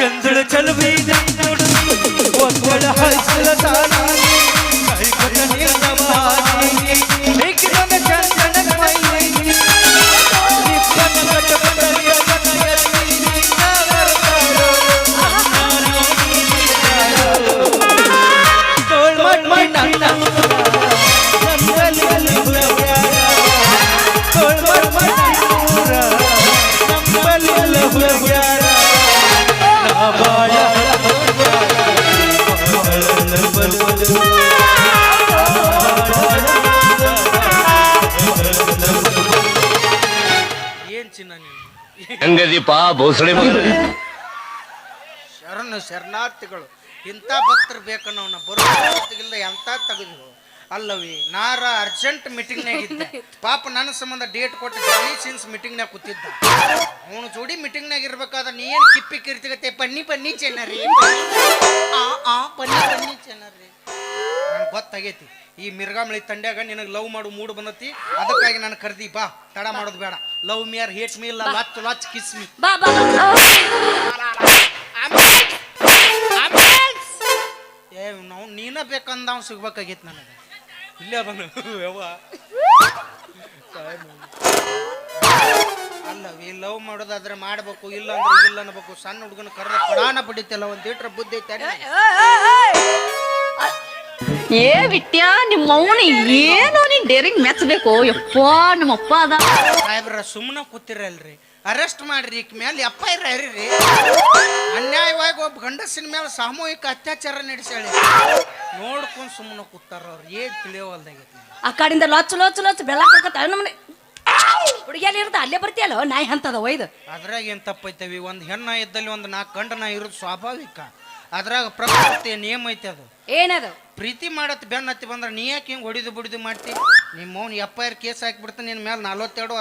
ಚಂದ್ರ ಚಲುವಿ ಒಕ್ಕಳ ಹೈಸಲ ಸಾಲಾಗಿ ಕೈಕೊಟ್ಟ ನಿಲ್ಲವಾಗಿ ಹೆಂಗದೀಪ ಭೋಸಳೆ ಶರಣ ಶರಣಾರ್ಥಿಗಳು, ಇಂಥ ಭಕ್ತರು ಬೇಕನ್ನ ಬರೋ ಭಕ್ತಿಗಿಲ್ಲ ಎಂತ ತೆಗೆದು ಅಲ್ಲವಿ, ನಾರ ಅರ್ಜೆಂಟ್ ಮೀಟಿಂಗ್ನಾಗ ಇದ್ದೆ. ಪಾಪ ನನ್ನ ಸಂಬಂಧ ಡೇಟ್ ಕೊಟ್ಟು ಜಾನಿ ಸಿನ್ಸ್ ಮೀಟಿಂಗ್ನಾಗ ಕೂತಿದ್ದ. ಅವನು ಜೋಡಿ ಮೀಟಿಂಗ್ನಾಗ ಇರ್ಬೇಕಾದ್ರೆ ನೀ ಏನು ಕಿಪ್ಪಿ ಕಿರ್ತಿಗತ್ತೆ? ಪನ್ನಿ ಪನ್ನಿ ಚೆನ್ನರಿ ಆ ಆ ಪನ್ನಿ ಚೆನ್ನರಿ ನಂಗೆ ಗೊತ್ತಾಗೈತಿ. ಈ ಮಿರ್ಗಾಮಳಿ ತಂಡ್ಯಾಗ ನಿನಗೆ ಲವ್ ಮಾಡು ಮೂಡ್ ಬಂದತಿ ಅದಕ್ಕಾಗಿ ನಾನು ಕರ್ದಿ ಬಾ ತಡ ಮಾಡೋದು ಬೇಡ. Love me or hate me ಇಲ್ಲ ಲಚ್ ಲಚ್ ಕಿಸ್ ಮಿ ಬಾ ಬಾ ಬಾ. ಏ ನಾವು ನೀನ ಬೇಕಂದ ಅವ್ನು ಸಿಗ್ಬೇಕಾಗಿತ್ತು ನನಗೆ. ಇಲ್ಲೇ ಅದನು. ಯವ್ವ. ಅಲ್ಲ ಈ ಲವ್ ಮಾಡೋದಾದ್ರೆ ಮಾಡ್ಬೇಕು ಇಲ್ಲ ಅಂದ್ರೆ ಇಲ್ಲ ಅನ್ಬೇಕು ಸಣ್ಣ ಹುಡುಗನ ಕರ್ರ ಪಡಾನ ಪಡಿತಲ್ಲ ಒಂದ್ ಲೀಟ್ರ್ ಬುದ್ಧಿ ಐತೆ ಏ ವಿಟ್ಯ ನಿಮ್ಮ ಅವನು ಏನೋ ನೀನ್ ಡೇರಿಂಗ್ ಮೆಚ್ಚಬೇಕು ಯಪ್ಪ ನಮ್ಮಪ್ಪ ಅದ. ಸಾಹೇಬ್ರ ಸುಮ್ಮನೆ ಕೂತಿರಲ್ರಿ. ಅರೆಸ್ಟ್ ಮಾಡ್ರಿ ಈಕ ಮೇಲೆ ಎಫ್ ಐ ಹರಿರಿ. ಅನ್ಯಾಯವಾಗಿ ಒಬ್ಬ ಗಂಡಸಿನ ಮೇಲೆ ಸಾಮೂಹಿಕ ಅತ್ಯಾಚಾರ ನಡೆಸ್ಯಾಳಿ. ನೋಡ್ಕೊಂಡು ಸುಮ್ಮನೆ ಕೂತಾರ ಅವ್ರು. ಏನ್ ತಿಳಿಯವಲ್ದಾಗೈತಿ ಆ ಕಡೆಯಿಂದ ಲೊಚ್ಚ ಲೊಚ್ಚ ಲೊಚ್ಚ ಬೆಲ್ಲ ನಮ್ಮನೆ ಹುಡುಗಿಯಲ್ಲಿ ಇರ್ತ ಅಲ್ಲೇ ಬರ್ತೀಯಲ್ಲ? ನಾಯಿ ಅಂತದ ಒಯ್ದು. ಅದ್ರಾಗ ಏನ್ ತಪ್ಪೈತವಿ ಒಂದು ಹೆಣ್ಣ ಇದ್ದಲ್ಲಿ ಒಂದು ನಾಲ್ಕು ಗಂಡನ ಇರೋದು ಸ್ವಾಭಾವಿಕ. ಅದ್ರಾಗ ಪ್ರಕೃತಿ ನಿಯಮ ಐತೆ ಅದು. ಏನದು? ಪ್ರೀತಿ ಮಾಡತ್ ಬೆನ್ನ ಹತ್ತಿ ಬಂದ್ರೆ ನೀ ಯಾಕೆ ಹಿಂಗೆ ಹೊಡಿದು ಬಿಡಿದು ಮಾಡ್ತಿ? ನಿಮ್ಮ ಮೌನ್ ಎಫ್ ಐ ಆರ್ ಕೇಸ್ ಹಾಕ್ಬಿಡ್ತಾನೆ ನಿನ್ನ ಮೇಲೆ ನಲ್ವತ್ತೆರಡು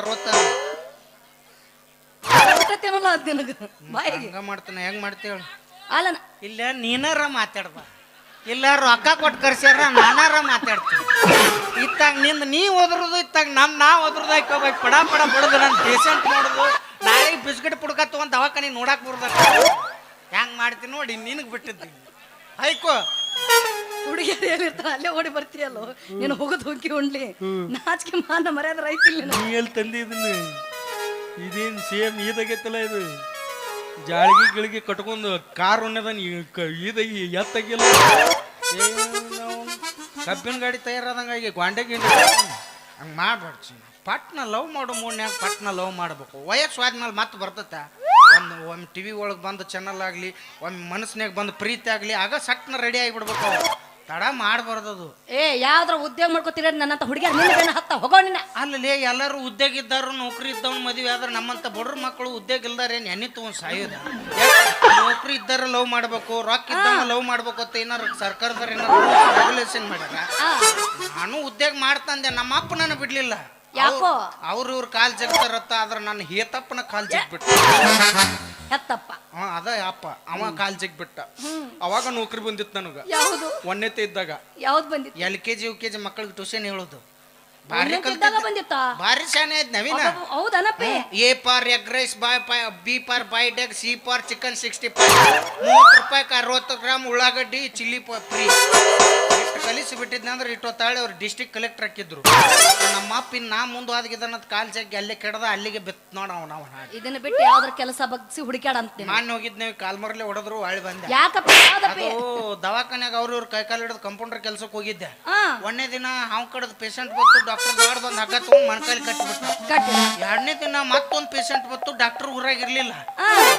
ಅದ್ ನಿನಗ? ಬಾಯಿಗೆ. ಹಂಗ ಮಾಡ್ತಾನೆ ಹೆಂಗ್ ಮಾಡ್ತೇಳು ಅಲ್ಲ ಇಲ್ಲ ನೀನಾರ ಮಾತಾಡ್ಬ. ಇಲ್ಲ ರೊಕ್ಕ ಕೊಟ್ಟು ಕರ್ಸ್ಯಾರ ನಾನಾರ ಮಾತಾಡ್ತೀನಿ. ಇತ್ತಾಗ ನಿಂದ ನೀ ಓದ್ರದು ಇತ್ತಾಗ ನಮ್ ನಾ ಓದ್ರದು ಹಾಕೋಬೇಕು ಪಡ ಪಡ ಬಡದು ನಾನು ಪೇಷಂಟ್ ನೋಡುದು ನಾಳೆ ಬಿಸ್ಕಿಟ್ ಪುಡ್ಕ ತಗೊಂಡ್ ದವಾಖಾನೆ ನೋಡಕ್ ಬರ್ದ ಹೆಂಗ್ ಮಾಡ್ತೀನಿ ನೋಡಿ ನಿನಗೆ ಬಿಟ್ಟಿದ್ದೀನಿ. ಆಯ್ಕೋ ಹುಡುಗಿಯರು ಅಲ್ಲೇ ಓಡಿ ಬರ್ತೀಯಲ್ಲೋ? ನೀನು ಹೋಗೋದು ಹೋಗಿ ಉಂಡ್ಲಿ. ನಾಚಿಕೆ ಮಾನ ಮರ್ಯಾದ ರೈತಿಲ್ಲ ನೀ ಎಲ್ಲಿ ತಂದಿದ್ದೀನಿ ಇದೇನು ಸೇಮ್ ಈದಾಗೈತಲ್ಲ ಇದು? ಜಾಳಿಗೆ ಗಿಳಿಗೆ ಕಟ್ಕೊಂಡು ಕಾರ್ ಉಣ್ಣದ ಈದಾಗಿ ಎತ್ತಾಗಿಲ್ಲ. ಕಬ್ಬಿನ ಗಾಡಿ ತಯಾರಾದಂಗಾಗಿ ಗ್ವಾಂಡೆ ಗಿಂಡೆ ಹಂಗೆ ಮಾಡ್ಬಾರ್ದು ಪಟ್ನ ಲವ್ ಮಾಡೋ ಮೂಡ್ನ್ಯಾಗ ಪಟ್ನ ಲವ್ ಮಾಡ್ಬೇಕು. ವಯಸ್ಸು ಆದ್ಮೇಲೆ ಮತ್ತೆ ಬರ್ತೈತೆ. ಒಂದು ಒಮ್ಮೆ ಟಿ ವಿ ಒಳಗೆ ಬಂದು ಚಾನಲ್ ಆಗಲಿ ಒಮ್ಮೆ ಮನಸ್ಸಿನಾಗ ಬಂದು ಪ್ರೀತಿ ಆಗಲಿ ಆಗ ಸಟ್ನ ರೆಡಿ ಆಗಿಬಿಡ್ಬೇಕು ಅವ್ರು. ತಡ ಮಾಡಬಾರ್ದು ಅದು. ಏ ಯಾವ್ದ್ರ ಉದ್ಯೋಗ ಮಾಡ್ಕೋತೀರ ನನ್ನಂತ ಹುಡುಗಿಯರ್ ನಿನ್ನ ಹತ್ತ ಹೋಗೋ ನಿನ್ನ ಅಲ್ಲಿ ಎಲ್ಲರೂ ಉದ್ಯೋಗ ಇದ್ದಾರು ನೌಕರಿ ಇದ್ದವ್ನ ಮದುವೆ ಆದ್ರೆ ನಮ್ಮಂತ ಬಡ್ರ ಮಕ್ಕಳು ಉದ್ಯೋಗ ಇಲ್ದಾರೆ ಎನ್ನಿ ತಗೊಂಡ್ ಸಾಯೋದ? ನೌಕರಿ ಇದ್ದಾರ ಲವ್ ಮಾಡ್ಬೇಕು ರೊಕ್ಕ ಇದ್ದ ಲವ್ ಮಾಡ್ಬೇಕು ಅಂತ ಏನಾರು ಸರ್ಕಾರದವ್ರು ಏನಾರು ರೆಗ್ಯುಲೇಷನ್ ಮಾಡ್ಯಾರ? ನಾನು ಉದ್ಯೋಗ ಮಾಡ್ತಂದೆ ನಮ್ಮ ಅಪ್ಪ ನನ್ನ ಬಿಡ್ಲಿಲ್ಲ. ಯಾಕೋ? ಅವ್ರ ಇವ್ರ ಕಾಲ್ ಜಗ್ತಾರತ್ತ ಆದ್ರ ನನ್ನ ಹೇತಪ್ಪನ ಕಾಲ್ ಜಗ್ಬಿಟ್ಟ. ಹೆತ್ತಪ್ಪ ಹಾ ಅದ ಅಪ್ಪ. ಅವ ಕಾಲ್ ಜಗ್ಬಿಟ್ಟ. ಅವಾಗ ನೌಕರಿ ಬಂದಿತ್ತು ನನಗ. ಯಾವುದು? ಒಂದೇತೆ ಇದ್ದಾಗ. ಯಾವ್ದು ಬಂದಿತ್ತು? L K G U K G ಮಕ್ಕಳಿಗೆ ಟ್ಯೂಷನ್ ಹೇಳೋದು. ಭಾರಿ ಇದ್ದಾಗ. ಬಂದಿತ್ತಾ? ಭಾರಿ ಶಾನೆ ಆಯ್ತು ನವೀನ. ಹೌದನಪ್ಪಿ ಎ ಪಾರ್ ಎಗ್ ರೈಸ್ ಬಾಯ್ ಬಿ ಪಾರ್ ಬಾಯ್ ಡೆಗ್ ಸಿ ಪಾರ್ ಚಿಕನ್ ಸಿಕ್ಸ್ಟಿ ಫೈವ್ ಮೂವತ್ತು ರೂಪಾಯಿಗೆ ಅರವತ್ತು ಗ್ರಾಮ್ ಉಳ್ಳಾಗಡ್ಡಿ ಚಿಲ್ಲಿ ಫ್ರೀ ಇಷ್ಟು ಕಲಿಸಿ ಬಿಟ್ಟಿದ್ನಂದ್ರೆ ಇಟ್ಟೊತ್ತಾಳೆ ಅವ್ರು ಡಿಸ್ಟಿಕ್ ಕಲೆಕ್ಟರ್ ಹಾಕಿದ್ರು. ನಮ್ಮ ಅಪ್ಪ ಇನ್ನು ನಾ ಮುಂದುವಾದಗಿದ್ದಾನಂತ ಕಾಲ್ ಜಗ್ಗಿ ಅಲ್ಲಿ ಕೆಡದ ಅಲ್ಲಿಗೆ ಬೆತ್ ನೋಡ ಅವನ ಅವನ ಇದನ್ನ ಬಿಟ್ಟು ಯಾವ್ದ್ರ ಕೆಲಸ ಬಗ್ಸಿ ಹುಡುಕ್ಯಾಡ ಅಂತ ನಾನು ಹೋಗಿದ್ನೇವಿ ಕಾಲ್ಮರ್ಲೆ ಹೊಡೆದ್ರು ಹೊಳ್ಳಿ ಬಂದೆ. ಯಾಕಪ್ಪ ಯಾವ್ದಪ್ಪಿ? ಅದು ದವಾಖಾನ್ಯಾಗ ಅವ್ರ ಇವ್ರ ಕೈಕಾಲು ಹಿಡಿದು ಕಂಪೌಂಡರ್ ಕೆಲ್ಸಕ್ಕೆ ಹೋಗಿದ್ದೆ. ಒಂದೇ ಒಂದನೇ ದಿನ ಹಾವು ಕಡದ ಪೇಷಂಟ್ ಬಂತು ಡಾಕ್ಟರ್ ದಾಡ್ ಬಂದು ಹಗ್ಗ ತಗೊಂಡು ಮಣ್ಕಾಲಿ ಕಟ್ಟಿಬಿಟ್ಟ ಕಟ್ಟಿ ಎರಡನೇ ದಿನ ಮತ್ತೊಂದು ಪೇಷಂಟ್ ಬತ್ತು ಡಾಕ್ಟರ್ ಊರಾಗಿರ್ಲಿಲ್ಲ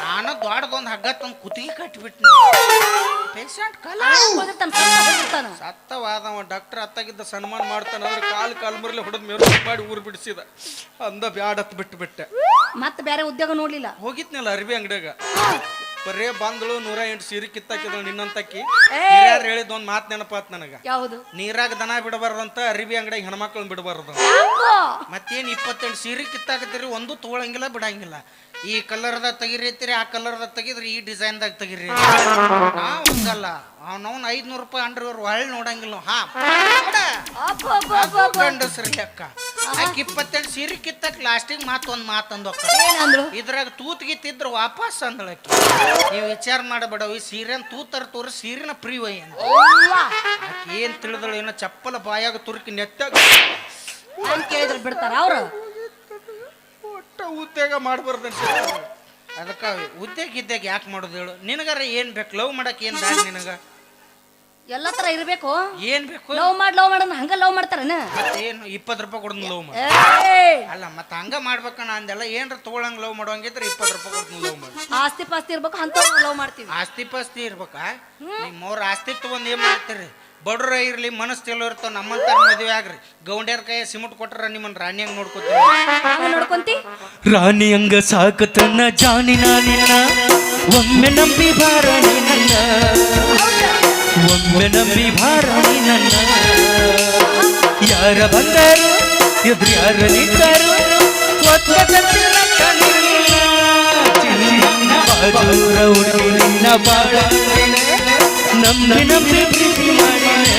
ನಾನು ದೊಡ್ಡದೊಂದು ಹಗ್ಗ ತಂದು ಕುತ್ತಿಗೆ ಕಟ್ಟಿಬಿಟ್ನಿ ಪೇಷಂಟ್ ಕಲ ಸತ್ತವಾದವ ಡಾಕ್ಟರ್ ಅತ್ತಾಗಿದ್ದ ಸನ್ಮಾನ ಮಾಡ್ತಾನ ಅಂದ್ರೆ ಕಾಲು ಕಾಲು ಮರಲಿ ಹೊಡೆದ್ ಮೇಲೆ ಮಾಡಿ ಊರು ಬಿಡಿಸಿದ. ಅಂದ ಬ್ಯಾಡತ್ ಬಿಟ್ಟು ಬಿಟ್ಟೆ ಮತ್ತೆ ಬೇರೆ ಉದ್ಯೋಗ ನೋಡ್ಲಿಲ್ಲ. ಹೋಗಿದ್ನಲ್ಲ ಅರ್ಬಿ ಅಂಗಡಿಯಾಗ. ಬರೇ ಬಂದಳು ನೂರ ಎಂಟು ಸೀರೆ ಕಿತ್ತಾಕಿದಳು ನಿನ್ನಂತಕ್ಕಿ. ಯಾರು ಹೇಳಿದ ಒಂದು ಮಾತು ನೆನಪಾತ್ ನನಗ. ಯಾವುದು? ನೀರಾಗ ದನ ಬಿಡಬಾರ್ದಂತ ಅರಿವಿ ಅಂಗಡಿಯಾಗ ಹೆಣ್ಮಕ್ಳನ್ನ ಬಿಡಬಾರ್ದು. ಮತ್ತೇನು ಇಪ್ಪತ್ತೆಂಟು ಸೀರೆ ಕಿತ್ತಾಕತ್ತೀರಿ ಒಂದು ತಗೊಳಂಗಿಲ್ಲ ಬಿಡಂಗಿಲ್ಲ. ಈ ಕಲರ್ದ ತೆಗಿರಿತ್ತೀರಿ ಆ ಕಲರ್ದ ತೆಗಿದ್ರಿ ಈ ಡಿಸೈನ್ದಾಗ ತೆಗಿರಿ. ನಾವು ಹಂಗಲ್ಲ. ಅವ್ನವ್ನ ಐದ್ನೂರು ರೂಪಾಯಿ ಅಂಡ್ರಿ ಅವ್ರು ಒಳ್ಳೆ ನೋಡಂಗಿಲ್ಲ. ಹಾ. ಗಂಡಸ್ರಿ ಅಕ್ಕ ಆಕೆ ಇಪ್ಪತ್ತೆಂಟು ಸೀರೆ ಕಿತ್ತಕ್ ಲಾಸ್ಟಿಗೆ ಮಾತೊಂದು ಮಾತಂದು ಇದ್ರಾಗ ತೂತ್ ಗಿತ್ತಿದ್ರು ವಾಪಸ್ ಅಂದಳಕ್ಕೆ ನೀವು ವಿಚಾರ ಮಾಡಬೇಡವಿ ಈ ಸೀರೆನ್ ತೂತರ ತೋರ ಸೀರೆನ ಪ್ರೀ ಏನು? ಆಕೆ ಏನ್ ತಿಳಿದಳು ಏನೋ ಚಪ್ಪಲ ಬಾಯಾಗ ತುರುಕಿ ನೆತ್ತಾಗ. ಕೇಳಿದ್ರೆ ಬಿಡ್ತಾರ ಅವ್ರು? ಉದ್ಯೋಗ ಮಾಡಬಾರ್ದಂತ. ಅದಕ್ಕ ಉದ್ಯೋಗ ಇದ್ದಾಗ ಯಾಕೆ ಮಾಡೋದು ಹೇಳು? ನಿನಗಾರ ಏನ್ ಬೇಕು? ಲವ್ ಮಾಡಕ್ ಏನ್ ದಾರಿ ನಿನಗ? ಎಲ್ಲ ತರ ಇರಬೇಕು. ಏನ್ ಬೇಕು? ಲವ್ ಮಾಡ್ ಲವ್ ಮಾಡೋಣ ಹಂಗ ಲವ್ ಮಾಡ್ತಾರನ ಮತ್ತೆ ಏನು ಇಪ್ಪತ್ತು ರೂಪಾಯಿ ಕೊಡ್ದು ಲವ್ ಮಾಡಿ! ಅಲ್ಲ ಮತ್ತೆ ಹಂಗ ಮಾಡ್ಬೇಕಣ್ಣ ಅಂದೆಲ್ಲ ಏನ್ರ ತಗೊಳಂಗ್ ಲವ್ ಮಾಡೋಂಗಿದ್ರೆ ಇಪ್ಪತ್ತು ರೂಪಾಯಿ ಕೊಡ್ದು ಲವ್ ಮಾಡಿ. ಆಸ್ತಿ ಪಾಸ್ತಿ ಇರ್ಬೇಕು ಅಂತ ಲವ್ ಮಾಡ್ತೀವಿ. ಆಸ್ತಿ ಪಾಸ್ತಿ ಇರ್ಬೇಕಾ? ನಿಮ್ಮವ್ರ ಆಸ್ತಿ ತಗೊಂಡ್ ಏನ್ ಮಾಡ್ತೀರಿ? ಬಡ್ರ ಇರ್ಲಿ ಮನಸ್ಸು ತೆಲೋ ಇರ್ತಾವ ನಮ್ಮಂತ ಮದುವೆ ಆಗ್ರಿ. ಗೌಂಡ್ಯಾರ ಕೈ ಸಿಮೆಂಟ್ ಕೊಟ್ರ ನಿಮ್ಮನ್ನ ರಾಣಿಯಂಗ್ ನೋಡ್ಕೊತೀವಿ ಹಂಗ ನೋಡ್ಕೊಂತಿ? ರಾಣಿ ಹಂಗ ಸಾಕತನ ಜಾನಿ ನಿನ್ನ ಒಮ್ಮೆ ನಂಬಿ ಭಾರಣಿ ನನ್ನ ಒಮ್ಮೆ ನಂಬಿ ಭಾರಣಿ ನನ್ನ ಯಾರ ಬಂದರು ಎದುರು ಯಾರ ನಿಂತರು ಬಾಳ. ನಂಬಿ ನಂಬಿ ಪ್ರೀತಿ ಮಾಡಿನೆ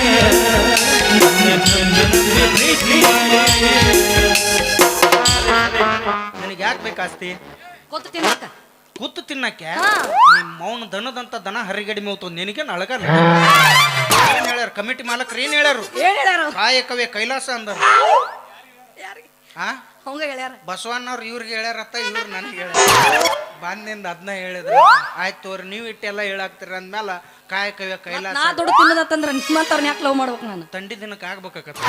ನನಗೆ ಯಾಕೆ ಬೇಕು ಕೂತು ಗೊತ್ತು ತಿನ್ನಕ ಕೂತು ತಿನ್ನಕ್ಕೆ? ಹಾ. ನಿಮ್ಮ ಮೌನ ದನದಂತ ದನ ಹರಿಗಡಿಮೆ ಹೋತು ನಿನಗೆ ನಳಗಲ್ಲ ಏನ್ ಹೇಳ್ಯಾರ? ಕಮಿಟಿ ಮಾಲಕರು ಏನ್ ಹೇಳ್ಯಾರು? ಏನ್ ಕಾಯಕವೇ ಕೈಲಾಸ ಅಂದರು. ಆ? ಹಂಗ ಹೇಳ್ಯಾರ? ಬಸವಣ್ಣವ್ರು ಇವ್ರಿಗೆ ಹೇಳ್ಯಾರತ್ತ ಇವ್ರು ನನಗೆ ಹೇಳ ಬಂದಿಂದ ಅದನ್ನ ಹೇಳಿದ್ರು. ಆಯ್ತು ಅವ್ರು ನೀವು ಇಟ್ಟೆಲ್ಲ ಹೇಳಾಕ್ತೀರ ಅಂದ್ಮೇಲೆ ಕಾಯ ಕೈಲಾಸ ನಾ ದುಡ್ಡು ತಿನ್ನೋದತ್ತಂದ್ರ ನಿಮ್ಮಂತವ್ರನ್ನ ಯಾಕೆ ಲವ್ ಮಾಡ್ಬೇಕು ನಾನು? ತಂಡಿ ದಿನಕ್ಕೆ ಆಗ್ಬೇಕಾಕತ್ತ.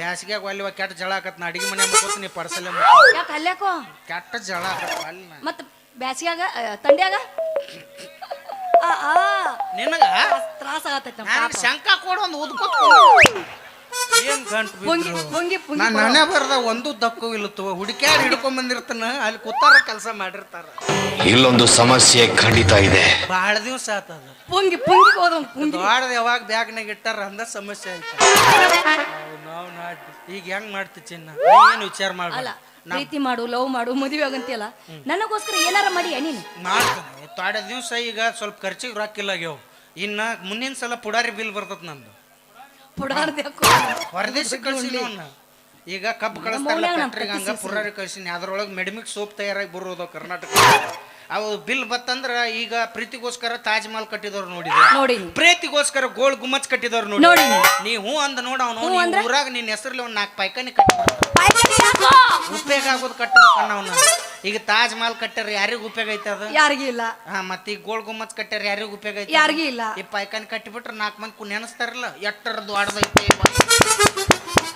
ಬ್ಯಾಸಿಗೆ ಒಲ್ಲಿ ಕೆಟ್ಟ ಜಳ ಆಕತ್ ನಾ ಅಡಿಗೆ ಮನೆ ಮುಗೋತ್ ನೀ ಪರ್ಸಲ್ ಯಾಕೆ ಅಲ್ಯಾಕೋ ಕೆಟ್ಟ ಜಳ ಆಕತ್ ಅಲ್ಲಿ ನಾ. ಮತ್ತ ಬ್ಯಾಸಿಗ್ಯಾಗ ತಂಡ್ಯಾಗ? ನಿನಗ? ತ್ರಾಸ ಆಗತ್ತೆ. ಶಂಕ ಕೊಡು ಒಂದು ಉದ್ಕೋತ ಏನ್ ಗಂಟು ಪುಂಗಿ ಪುಂಗಿ ಪುಂಗಿ ನಾನು ನಾನೇ ಬರ್ದ ಒಂದು ದಕ್ಕು ಇಲ್ಲತ್ತು ಹುಡುಕ್ಯಾಡ್ ಹಿಡ್ಕೊಂಡ್ ಬಂದಿರ್ತಾನ ಅಲ್ಲಿ ಕೂತಾರ ಕೆಲಸ ಮಾಡಿರ್ತಾರ. ಇಲ್ಲೊಂದು ಸಮಸ್ಯೆ ಖಂಡಿತ ಇದೆ. ಬಹಳ ದಿವಸ ಆತದ ಪುಂಗಿ ಪುಂಗಿ ಹೋದ ಪುಂಗಿ. ದೊಡ್ಡದ ಯಾವಾಗ ಬ್ಯಾಗ್ನಾಗ ಇಟ್ಟಾರ ಅಂದ ಸಮಸ್ಯೆ ಆಯ್ತು. ನಾವು ನಾಟಿ ಈಗ ಹೆಂಗ್ ಮಾಡ್ತಿ ಚಿನ್ನ? ಏನ್ ವಿಚಾರ ಅಲ್ಲ ಮಾಡ್ಬೇಡ ಪ್ರೀತಿ ಮಾಡು ಲವ್ ಮಾಡು ಮದುವೆ ಆಗಂತಿಯಲ್ಲ ನನಗೋಸ್ಕರ ಏನಾರ ಮಾಡಿ ನೀನು? ಮಾಡ್ತಾನೆ. ತಾಡ ದಿವಸ ಈಗ ಸ್ವಲ್ಪ ಖರ್ಚಿಗೆ ರೊಕ್ಕಿಲ್ಲ ಆಗ್ಯಾವ. ಇನ್ನ ಮುಂದಿನ ಸಲ ಪುಡಾರಿ ಬಿಲ್ ಬರ್ತದ ನಂದು. ಪುಡಾರ್ದ್ಯಾಕೋ ಕಳ್ಸಿನಿ ಅವ್ನ. ಈಗ ಕಬ್ಬು ಕಳಿಸ್ತಾರಲ್ಲ ಫ್ಯಾಕ್ಟ್ರಿಗೆ ಹಂಗ ಪುರಾರಿ ಕಳ್ಸಿನಿ. ಅದ್ರೊಳಗೆ ಮೆಡಿಮಿಕ್ ಸೋಪ್ ತಯಾರಾಗಿ ಬರೋದು ಕರ್ನಾಟಕ. ಅವು ಬಿಲ್ ಬತ್ತಂದ್ರ ಈಗ ಪ್ರೀತಿಗೋಸ್ಕರ ತಾಜ್ ಮಹಲ್ ಕಟ್ಟಿದವ್ರು ನೋಡಿದ್ವಿ ನೋಡಿನಿ. ಪ್ರೀತಿಗೋಸ್ಕರ ಗೋಲ್ ಗುಮ್ಮಚ್ ಕಟ್ಟಿದವ್ರು ನೋಡಿ ನೋಡಿನಿ. ನೀ ಹೂ ಅಂದ ನೋಡ ಹ್ಞೂ ಅವನು ಅಂದ್ರ? ಊರಾಗ ನಿನ್ನ ಹೆಸರಲ್ಲಿ ಒಂದ್ ನಾಲ್ಕು ಪೈಕಾನಿ ಕಟ್ಟಿ? ಉಪಯೋಗ ಆಗೋದು ಕಟ್ಟಬೇಕಣ್ಣ ಅವನ ಈಗ ತಾಜ್ ಮಹಲ್ ಕಟ್ಟಾರ ಯಾರಿಗೂ ಉಪಯೋಗ ಐತೆ ಅದು? ಯಾರಿಗೂ ಇಲ್ಲ. ಹಾ ಮತ್ತೆ ಈಗ ಗೋಲ್ ಗುಮ್ಮತ್ ಕಟ್ಟಾರ ಯಾರಿಗೂ ಉಪಯೋಗ ಐತೆ? ಯಾರಿಗೂ ಇಲ್ಲ. ಈ ಪೈಕಾನ್ ಕಟ್ಟಿಬಿಟ್ರೆ ನಾಲ್ಕು ಮಂದಿ ಕು ನೆನೆಸ್ತಾರಲ್ಲ ಎಟ್ಟರದ್ದು ಆಡ್ದೈತೆ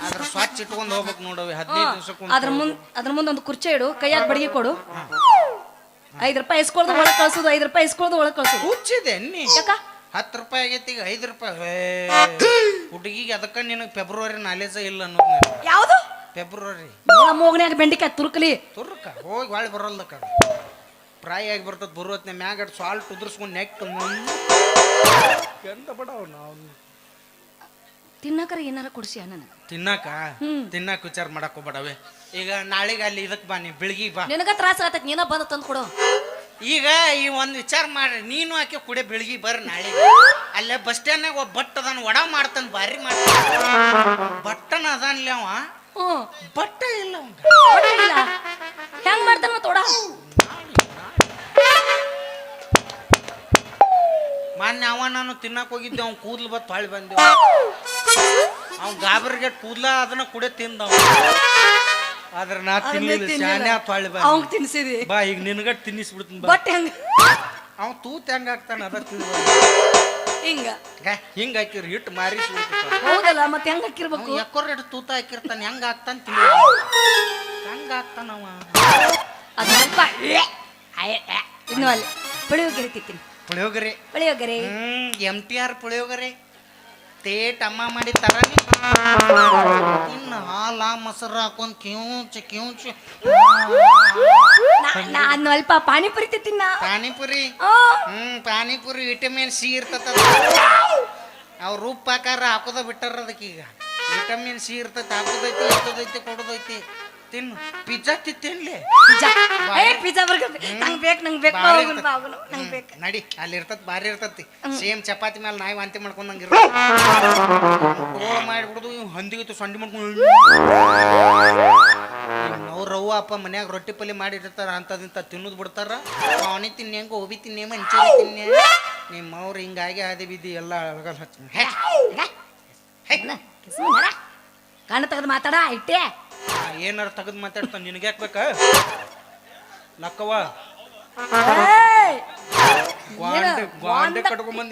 ಅದ್ರ ಸ್ವಚ್ಛ ಇಟ್ಕೊಂಡು ಹೋಗ್ಬೇಕು ನೋಡವಿ ಹದಿನೈದು ದಿವಸಕ್ಕೆ ಅದ್ರ ಮುಂದ್ ಅದ್ರ ಮುಂದೆ ಒಂದು ಕುರ್ಚಿ ಇಡು ಕೈಯಾಗ ಬಡಿಗೆ ಕೊಡು. ಐದು ರೂಪಾಯಿ ಇಸ್ಕೊಳ್ದು ಒಳಗ್ ಕಳ್ಸೋದು ಐದು ರೂಪಾಯಿ ಇಸ್ಕೊಳ್ದು ಒಳಗೆ ಕಳ್ಸೋದು. ಹುಚ್ಚಿದೆ ನೀ ಯಾಕ? ಹತ್ತು ರೂಪಾಯಿ ಆಗೈತಿ ಈಗ ಐದು ರೂಪಾಯಿ. ಹುಡುಗಿಗೆ ಅದಕ್ಕೆ ನಿನಗೆ ಫೆಬ್ರವರಿ ನಾಲೇಜ ಇಲ್ಲ ಅನ್ನೋದು ಯಾವುದು ಯಾವ್ದು? ಫೆಬ್ರವರಿ. ಮೂಗ್ನ್ಯಾಗ ಬೆಂಡಿಕಾಯಿ ತುರುಕಲಿ. ತುರ್ಕ? ಹೋಗಿ ಹೊಳ್ಳಿ ಬರಲ್ದಕ್ಕ ಪ್ರಾಯ ಆಗಿ ಬರ್ತದ ಬರುವತ್ನ ಮ್ಯಾಗ ಸಾಲ್ಟ್ ಉದುರ್ಸ್ಕೊಂಡು ನೆಕ್ ಎಂತ ಬಡ ನಾವು ತಿನ್ನಕರ ಏನಾರ ಕೊಡ್ಸಿ ಅನ್ನ ತಿನ್ನಾಕ. ತಿನ್ನಾಕ ವಿಚಾರ ಮಾಡಕ್ ಹೋಗ್ಬೇಡವೆ ಈಗ ನಾಳೆಗೆ ಅಲ್ಲಿ ಇದಕ್ ಬಾ ನೀ ಬೆಳಗ್ಗೆ ಬಾ. ನಿನಗ ತ್ರಾಸ ಆಗತ್ತ ನೀನ ಬಂದು ತಂದು ಕೊಡು. ಈಗ ಈ ಒಂದು ವಿಚಾರ ಮಾಡ್ರಿ. ನೀನು ಆಕೆ ಕುಡೆ ಬೆಳಗ್ಗೆ ಬರ್ರಿ ನಾಳೆ ಅಲ್ಲೇ ಬಸ್ ಸ್ಟ್ಯಾಂಡ್ನಾಗ ಒಬ್ಬ ಬಟ್ ಅದಾನ ವಡ ಮಾಡ್ತಾನ ಬಾರಿ ಮಾಡ್ತಾನ. ಬಟ್ಟನ ಅದಾನ್ಲಿ ಅವ. ಹ್ಮ್ ಬಟ್ಟ ಇಲ್ಲ ಅವಂಗ ಇಲ್ಲ. ಹೆಂಗ್ ಮಾಡ್ತಾನ ತೋಡ? ಮೊನ್ನೆ ಅವ ನಾನು ತಿನ್ನಕ್ ಹೋಗಿದ್ದೆ ಅವ್ನು ಕೂದ್ಲು ಬತ್ ಹೊಳ್ಳಿ ಬಂದೆ. ಅವ್ನು ಗಾಬರಿಗೆ ಕೂದ್ಲ ಅದನ್ನ ಕುಡೆ ತಿಂದ ಆದ್ರೆ ನಾ ತಿನ್ಲಿಲ್ಲ ಶಾನೆ ಹೊಳ್ಳಿ ಬಂದ. ಅವಂಗ್ ತಿನ್ಸಿದಿ. ಬಾ ಈಗ ನಿನ್ಗಟ್ ತಿನ್ನಿಸ್ಬಿಡ್ತೀನಿ ಬಾ. ಬಟ್ ಹೆಂಗ್? ಅವ ತೂತ್ ಹೆಂಗ್ ಆಗ್ತಾನ ಅದ ತಿಂದ ಹಿಂಗ. ಹಿಂಗ ಹಾಕಿರಿ ಹಿಟ್ಟು ಮಾರಿ ಹೌದಲ್ಲ ಮತ್ತೆ ಹೆಂಗ್ ಹಾಕಿರ್ಬೇಕು? ಎಕ್ಕೋರ್ ಹಿಟ್ಟು ತೂತ ಹಾಕಿರ್ತಾನೆ ಹೆಂಗ ಆಗ್ತಾನ ತಿಳಿ ಹೆಂಗ ಆಗ್ತಾನವ ಅದು ಸ್ವಲ್ಪ ಇನ್ನು ಅಲ್ಲಿ ಪುಳಿಯೋಗರೆ ತಿಂತೀನಿ. ಪುಳಿಯೋಗರೆ? ಪುಳಿಯೋಗರೆ. ಹ್ಮ್ ಎಂ ಟಿ ಆರ್ ಪುಳಿಯೋಗರೆ. ತೇಟ್ ಅಮ್ಮ ಮಾಡಿ ತರ ಇನ್ನು ಹಾಲ ಮೊಸರು ಹಾಕೊಂಡ್ ಕಿಂಚ ಕಿಂಚ ನಾ- ನಾನು ಅಲ್ಪ ಪಾನಿಪುರಿ ತಿನ್ನ ಪಾನಿಪುರಿ? ಹ್ಮ್ ಪಾನಿಪುರಿ ವಿಟಮಿನ್ ಸಿ ಇರ್ತದ. ಅವ್ರ ಉಪ್ಪು ಹಾಕಾರ ಹಾಕೋದ ಬಿಟ್ಟಾರ ಅದಕ್ಕೀಗ. ವಿಟಮಿನ್ ಸಿ ಇರ್ತೈತಿ ಹಾಕೋದೈತಿ ಎತ್ತದೈತಿ ಕೊಡೋದೈತಿ. ತಿನ್ನು. ಪಿಜ್ಜಾ ತಿತ್ತೇನ್ಲಿ ಪಿಜ್ಜಾ. ಏ ಪಿಜ್ಜಾ ಬರ್ಗರ್ ನಂಗೆ ಬೇಕು ನಂಗೆ ಬೇಕು ಬಾರಿ ಹೋಗುನ್ ಬಾ ಹೋಗುನ್ ನಂಗೆ ಬೇಕು. ನಡಿ ಅಲ್ಲಿ ಇರ್ತತ್ ಬಾರಿ ಇರ್ತತಿ. ಸೇಮ್ ಚಪಾತಿ ಮೇಲೆ ನಾಯಿ ವಾಂತಿ ಮಾಡ್ಕೊಂಡಂಗ ಗೋಳ ಮಾಡಿಬಿಡುದು ಇವ್ ಹಂದಿಗಿತ್ತು ಸಂಡಿ ಮಾಡ್ಕೊಂಡು ಅವ್ರ ಅವ್ವ ಅಪ್ಪ ಮನ್ಯಾಗ ರೊಟ್ಟಿ ಪಲ್ಯ ಮಾಡಿರ್ತಾರ ಅಂತದಿಂತ ತಿನ್ನೋದು ಬಿಡ್ತಾರ. ಅವನಿ ತಿನ್ನಿ ಹೆಂಗ ತಿನ್ನಿ ಮಂಚೂರಿ ತಿನ್ನಿ ನಿಮ್ಮ ಅವ್ರು ಹಿಂಗಾಗಿ ಆದಿ ಬಿದ್ದಿ ಎಲ್ಲ ಅಳಗಲ್ ಹಚ್ಚ. ಕಣ್ಣು ತೆಗೆದು ಮಾತಾಡ ಇಟ್ಟೆ. ಏನಾರ ತೆಗೆದು ಮಾತಾಡ್ತಾನೆ ನಿನಗೆ ಯಾಕೆ ಬೇಕಾ? ಲಕ್ಕವ್ವ! ಗ್ವಾಂಡೆ? ಗ್ವಾಂಡೆ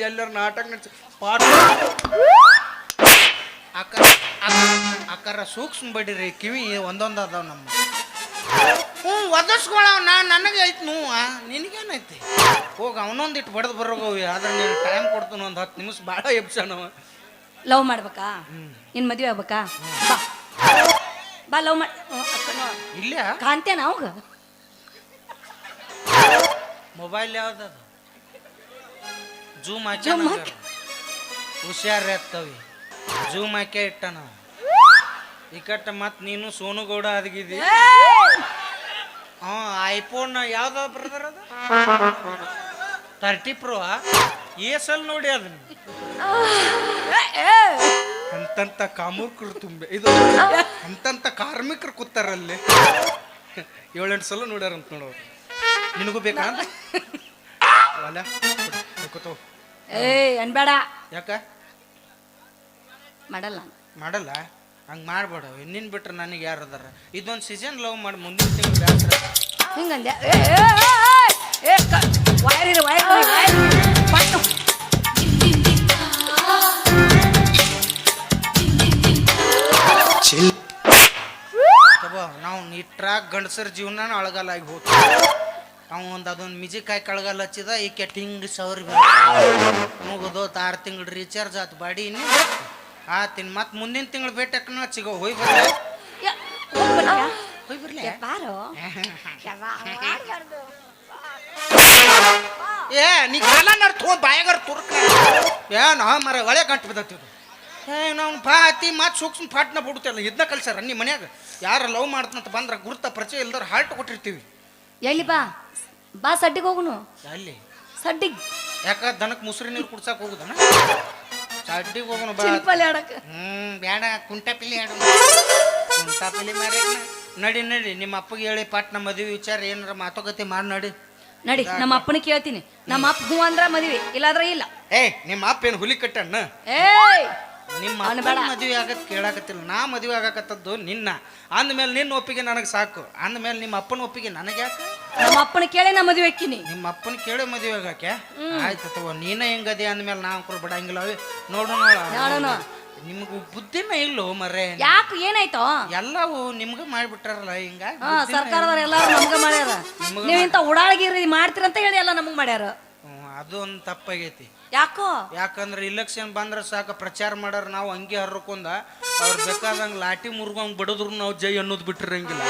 ಎಲ್ಲಾರ ನಾಟಕ ನಡೆಸಿ ಪಾಠ ಅಕ್ಕ ಅಕ್ಕರ ಸೂಕ್ಷ್ಮ ಬಡಿರಿ ಕಿವಿ ಒಂದೊಂದು ಅದಾವ ನಮ್ಮ. ಹ್ಞೂ ಒದಸ್ಕೊಳವ ನಾ ನನಗೆ ಐತಿ ನೋವು ನಿನಗೇನೈತಿ? ಹೋಗಿ ಅವನೊಂದಿಟ್ಟು ಬಡ್ದು ಬರೋಗವಿ ಆದ್ರೆ ನೀನು ಟೈಮ್ ಕೊಡ್ತಾನ ಒಂದು ಹತ್ತು ನಿಮಿಷ ಭಾಳ ಎಬ್ಸಣವ ಲವ್ ಮಾಡ್ಬೇಕಾ? ನಿನ್ ಮದ್ವೆ ಆಗ್ಬೇಕಾ? ಬಾ ಲವ್ ಮಾಡಿ ಇಲ್ಲ? ಕಾಂತೇನ ಅವಾಗ. ಮೊಬೈಲ್ ಯಾವ್ದು ಜೂಮ್ Zoom ಹಾಕಿ ಹಾಕಿ. ಹುಷಾರ್ ಎತ್ತವಿ ಜೂಮ್ ಹಾಕೇ ಇಟ್ಟ ನಾವು. ಇಕಟ್ಟ ಮತ್ ನೀನು ಸೋನು ಗೌಡ ಅದಗಿದಿ. ಹ್ಞೂ ಐಫೋನ್ ಯಾವ್ದು ಬ್ರದರ್ ಅದು? ತರ್ಟಿ ಪ್ರೋ ಏಸಲ್ ನೋಡಿ ಅದನ್ನ. ಅಂತಂತ ಕಾಮೂರ್ಕರು ತುಂಬೆ ಇದು ಅಂತಂತ ಕಾರ್ಮಿಕರು ಕೂತಾರಲ್ಲಿ. ಏಳೆಂಟು ಸಲ ನೋಡ್ಯಾರಂತ ನೋಡೋರು ನಿನಗೂ ಬೇಕಾ? ಅಂತ ಅಲ್ಲ ಏ ಅನ್ಬೇಡ. ಯಾಕ? ಮಾಡಲ್ಲ. ಮಾಡಲ್ಲ? ಹಂಗೆ ಮಾಡ್ಬೇಡ. ನಿನ್ನ ಬಿಟ್ರೆ ನನಗೆ ಯಾರು ಅದಾರ? ಇದೊಂದು ಸೀಸನ್ ಲವ್ ಮಾಡಿ ಮುಂದಿನ ತಿಂಗಳು ಬ್ಯಾಸ್ರ ಹಿಂಗಂದೆ ಏ ಏ, ಏ, ಏ ಕ- ವೈರ್ ವೈರ್ ವೈರ್ ನಾವು ಇಟ್ರಾಗ ಗಂಡಸರ ಜೀವನ ಅಳಗಾಲಾಗಿ ಹೋಗ್ತು ಅವ ಒಂದು ಅದೊಂದು ಮಿಜಿಕಾಯಿ ಕಳಗಾಲ ಹಚ್ಚಿದ ಈಕೆ ಟಿಂಗ್ ಸೌರಿ ಮುಗಿದು ಆರು ತಿಂಗಳು ರೀಚಾರ್ಜ್ ಆತು ಬಾಡಿ ಇನ್ನು. ಆತಿನ್ ಮತ್ತೆ ಮುಂದಿನ ತಿಂಗಳು ಭೇಟಿ ಹಚ್ಚಿಗೋ ಹೋಯ್ ಬರ್ಲ? ಹೋಯ್ ಬರ್ಲಿ. ಏ. ಏ ನೀ ಕಾಲ ನಡ್ತು ಬಾಯಾಗರ್ ತುರ್ಕ. ನಾ ಮರ ಒಳ್ಳೆ ಗಂಟು ಏ ನಾವು ಪಾತಿ ಅತಿ ಮಾತು ಸೂಕ್ಷ್ಮ ಪಾಟ್ನ ಬಿಡುತ್ತಲ್ಲ ಇದನ್ನ ಕಲ್ಸಾರ ನಿಮ್ಮ ಮನ್ಯಾಗ? ಯಾರ ಲವ್ ಮಾಡ್ತಂತ ಬಂದ್ರ ಗುರುತ ಪರಿಚಯ ಇಲ್ದಾರ ಹಾರ್ಟ್ ಕೊಟ್ಟಿರ್ತೀವಿ. ಎಲ್ಲಿ ಬಾ ಬಾ ಸಡ್ಡಿಗೆ ಹೋಗುನು. ಅಲ್ಲಿ ಸಡ್ಡಿಗೆ. ಯಾಕ ದನಕ್ಕೆ ಮುಸ್ರಿ ನೀರು ಕುಡ್ಸಕ್ ಹೋಗುದನ? ಸಡ್ಡಿಗೆ ಹೋಗುನು ಬಾ. ಆಡಕ್. ಹ್ಮ್ ಬೇಡ ಕುಂಟಾಪಿಲಿ ಆಡೋಣ ಕುಂಟಾಪಿಲಿ ಮಾರಿ ನಡಿ ನಡಿ ನಿಮ್ಮ ಅಪ್ಪಗೆ ಹೇಳಿ ಪಾಟ್ನ ಮದುವೆ ವಿಚಾರ ಏನಾರ ಮಾತುಕತೆ ಮಾಡಿ ನಡಿ. ನಡಿ ನಮ್ಮ ಅಪ್ಪನ ಕೇಳ್ತೀನಿ. ನಮ್ಮ ಅಪ್ಪ ಹೂ ಅಂದ್ರ ಮದುವೆ ಇಲ್ಲಾದ್ರೆ ಇಲ್ಲ. ಏ ನಿಮ್ಮ ಅಪ್ಪ ಏನು ಹುಲಿ ಕಟ್ಟಣ್ಣ? ಏಯ್! ನಿಮ್ಮ. ಮದುವೆ ಆಗತ್ ಕೇಳಾಕತ್ತಿಲ್ಲ. ನಾ ಮದುವೆ ಆಗಾಕತ್ತದ್ದು ನಿನ್ನ. ಅಂದ್ಮೇಲೆ ನಿನ್ನ ಒಪ್ಪಿಗೆ ನನಗೆ ಸಾಕು. ಅಂದ್ಮೇಲೆ ನಿಮ್ಮ ಅಪ್ಪನ ಒಪ್ಪಿಗೆ ನನಗೆ ಯಾಕೆ? ನಮ್ಮ ಅಪ್ಪನ ಕೇಳಿ ನಾ ಮದುವೆ ಹಾಕಿನಿ. ನಿಮ್ಮ ಅಪ್ಪನ ಕೇಳಿ ಮದುವೆ ಆಗಾಕೆ ಆಯ್ತು ತಗೋ ನೀನ ಹೆಂಗದಿ ಅಂದ್ಮೇಲೆ ನಾ ಕೂಡ ಬಿಡಂಗಿಲ್ಲ. ನೋಡೋಣ. ನಿಮ್ಗೂ ಬುದ್ಧಿನ ಇಲ್ಲೋ ಮರೆ ಯಾಕೆ ಏನಾಯ್ತು? ಎಲ್ಲವೂ ನಿಮ್ಗ ಮಾಡ್ಬಿಟ್ಟಾರಲ್ಲ ಹಿಂಗ ಸರ್ಕಾರದವ್ರು ಎಲ್ಲಾರು ನಮ್ಗ ಮಾಡ್ಯಾರ. ನೀವು ಇಂತ ಉಡಾಳಗಿರಿ ಮಾಡ್ತೀರಂತ ಹೇಳಿ ಎಲ್ಲ ನಮ್ಗೆ ಮಾಡ್ಯಾರ. ಅದು ಒಂದು ತಪ್ಪಾಗೈತಿ. ಯಾಕೋ? ಯಾಕಂದ್ರೆ ಇಲೆಕ್ಷನ್ ಬಂದ್ರೆ ಸಾಕು ಪ್ರಚಾರ ಮಾಡೋರು ನಾವು ಹಂಗೆ ಹರ್ಕೊಂಡ ಅವ್ರು ಬೇಕಾದಂಗೆ ಲಾಟಿ ಮುರ್ಗಂಗ್ ಬಡದ್ರು ನಾವು ಜೈ ಅನ್ನೋದು ಬಿಟ್ಟಿರಂಗಿಲ್ಲ?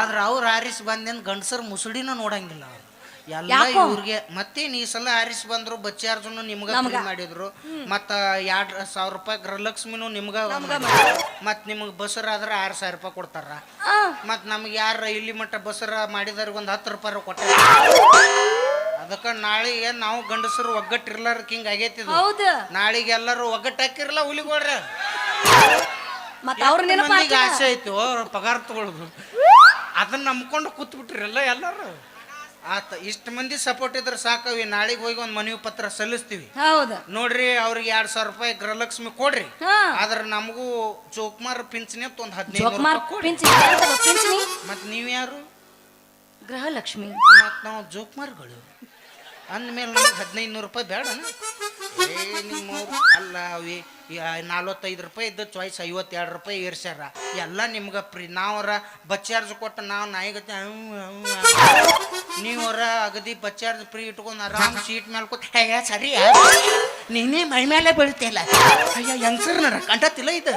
ಆದ್ರೆ ಅವ್ರು ಆರಿಸ್ ಬಂದೇನು ಗಂಡಸರ್ ಮುಸುಡಿನ ನೋಡಂಗಿಲ್ಲ ಅವ್ರು. ಎಲ್ಲ ಯಾಕೋ? ಇವ್ರಿಗೆ ಮತ್ತೇನ್ ಈ ಸಲ ಆರಿಸ್ ಬಂದ್ರು ಬಚ್ಚಾರ್ಜುನು ನಿಮ್ಗ free ಮಾಡಿದ್ರು. ಮತ್ತ ಎರಡ್ ಸಾವಿರ ರೂಪಾಯಿ ಗೃಹಲಕ್ಷ್ಮಿನೂ ನಿಮ್ಗ ಮತ್ ನಿಮ್ಗ ಬಸರ ಆದ್ರೆ ಆರ್ ಸಾವಿರ ರೂಪಾಯಿ ಕೊಡ್ತಾರ. ಮತ್ ನಮ್ಗೆ ಯಾರ ಇಲ್ಲಿ ಮಟ್ಟ ಬಸರ ಮಾಡಿದವ್ರಿಗೆ ಒಂದ್ ಹತ್ತು ರೂಪಾಯಿ ಕೊಟ್ಟ ಅದಕ್ಕೆ ನಾಳೆ ಏನ್ ನಾವು ಗಂಡಸರು ಒಗ್ಗಟ್ಟಿರ್ಲಾರ ಹಿಂಗ ಆಗೈತಿ ಇದು. ಹೌದು. ನಾಳೆಗೆ ಎಲ್ಲರೂ ಒಗ್ಗಟ್ಟು ಹಾಕಿರಲ್ಲ ಹುಲಿಗೋಡ್ರ. ಮತ್ತ ಅವ್ರ ನೆನಪ ಮಂದಿಗೆ ಆಸೆ ಐತಿ ಅವ್ರ ಪಗಾರ ತಗೊಳ್ಳೋದು ಅದನ್ನ ನಂಬ್ಕೊಂಡು ಕೂತ್ ಬಿಟ್ರಲ್ಲ ಎಲ್ಲರೂ. ಆತ ಇಷ್ಟು ಮಂದಿ ಸಪೋರ್ಟ್ ಇದ್ರೆ ಸಾಕವಿ ನಾಳೆಗೆ ಹೋಗಿ ಒಂದು ಮನವಿ ಪತ್ರ ಸಲ್ಲಿಸ್ತೀವಿ. ಹೌದು. ನೋಡ್ರಿ ಅವ್ರಿಗೆ ಎರಡ್ ಸಾವಿರ ರೂಪಾಯಿ ಗೃಹಲಕ್ಷ್ಮಿ ಕೊಡ್ರಿ. ಹಾ. ಆದ್ರೆ ನಮಗೂ ಜೋಕ್ಮಾರ್ ಪಿಂಚಣಿ ಅಂತ ಒಂದು ಹದಿನೈದು ಜೋಕುಮಾರ್ ಪಿಂಚಣಿ ಎಂತದು ಪಿಂಚಣಿ? ಮತ್ ನೀವ್ ಯಾರು ಗೃಹಲಕ್ಷ್ಮಿ. ಮತ್ ನಾವು ಜೋಕ್ಮಾರ್ಗಳು ಅಂದ್ಮೇಲೆ ನಮ್ಗೆ ಹದಿನೈದು ನೂರು ರೂಪಾಯಿ ಬೇಡ. ಏ ನಿಮ್ಮ ಅಲ್ಲ ಅವಿ ನಲ್ವತ್ತೈದು ರೂಪಾಯಿ ಇದ್ದ ಚಾಯ್ಸ್ ಐವತ್ತೆರಡು ರೂಪಾಯಿ ಏರ್ಸ್ಯಾರ. ಎಲ್ಲ ನಿಮ್ಗೆ ಪ್ರೀ ನಾವರ ಬಚ್ಚಾರ್ಜ್ ಕೊಟ್ಟು ನಾವು ನಾಯಿಗತ್ತೆ ನೀವರ ಅಗದಿ ಬಚ್ಚಾರ್ಜ್ ಫ್ರೀ ಇಟ್ಕೊಂಡು ಆರಾಮ್ ಸೀಟ್ ಮೇಲೆ ಕೂತ್ ಅಯ್ಯ ಸರಿ ನೀನೇ ಮೈ ಮೇಲೆ ಬೀಳ್ತಿಲ್ಲ ಅಯ್ಯ ಹೆಂಗ್ಸರ್ ನರ ಕಂಡತಿಲ್ಲ ಇದು.